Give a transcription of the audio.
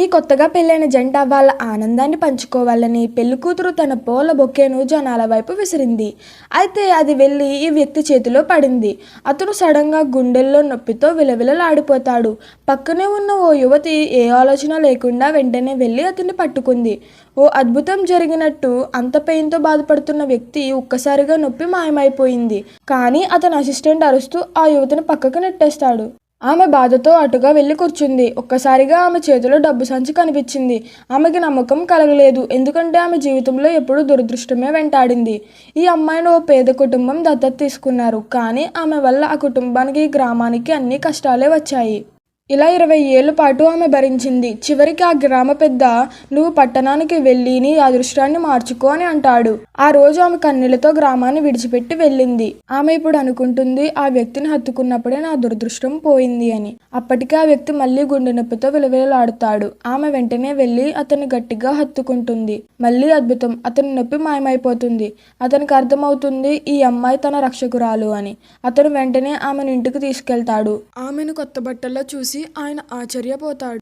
ఈ కొత్తగా పెళ్ళైన జంట వాళ్ళ ఆనందాన్ని పంచుకోవాలని పెళ్ళి కూతురు తన పూల బొకేను జనాల వైపు విసిరింది. అయితే అది వెళ్ళి ఈ వ్యక్తి చేతిలో పడింది. అతను సడన్గా గుండెల్లో నొప్పితో విలవిలలాడిపోతాడు. పక్కనే ఉన్న ఓ యువతి ఏ ఆలోచన లేకుండా వెంటనే వెళ్ళి అతన్ని పట్టుకుంది. ఓ అద్భుతం జరిగినట్టు అంత పెయిన్తో బాధపడుతున్న వ్యక్తి ఒక్కసారిగా నొప్పి మాయమైపోయింది. కానీ అతని అసిస్టెంట్ అరుస్తూ ఆ యువతిని పక్కకు నెట్టేస్తాడు. ఆమె బాధతో అటుగా వెళ్ళి కూర్చుంది. ఒక్కసారిగా ఆమె చేతిలో డబ్బు సంచి కనిపించింది. ఆమెకి నమ్మకం కలగలేదు. ఎందుకంటే ఆమె జీవితంలో ఎప్పుడూ దురదృష్టమే వెంటాడింది. ఈ అమ్మాయిని ఓ పేద కుటుంబం దత్తత తీసుకున్నారు. కానీ ఆమె వల్ల ఆ కుటుంబానికి గ్రామానికి అన్ని కష్టాలే వచ్చాయి. ఇలా ఇరవై ఏళ్ళ పాటు ఆమె భరించింది. చివరికి ఆ గ్రామ పెద్ద నువ్వు పట్టణానికి వెళ్ళి నీ అదృష్టాన్ని మార్చుకో అని అంటాడు. ఆ రోజు ఆమె కన్నీళ్ళతో గ్రామాన్ని విడిచిపెట్టి వెళ్ళింది. ఆమె ఇప్పుడు అనుకుంటుంది ఆ వ్యక్తిని హత్తుకున్నప్పుడే నా దురదృష్టం పోయింది అని. అప్పటికే ఆ వ్యక్తి మళ్ళీ గుండె నొప్పితో విలవిలలాడుతాడు. ఆమె వెంటనే వెళ్ళి అతన్ని గట్టిగా హత్తుకుంటుంది. మళ్ళీ అద్భుతం అతని నొప్పి మాయమైపోతుంది. అతనికి అర్థమవుతుంది ఈ అమ్మాయి తన రక్షకురాలు అని. అతను వెంటనే ఆమెను ఇంటికి తీసుకెళ్తాడు. ఆమెను కొత్త బట్టల్లో చూసి చూసి ఆయన ఆశ్చర్యపోతాడు.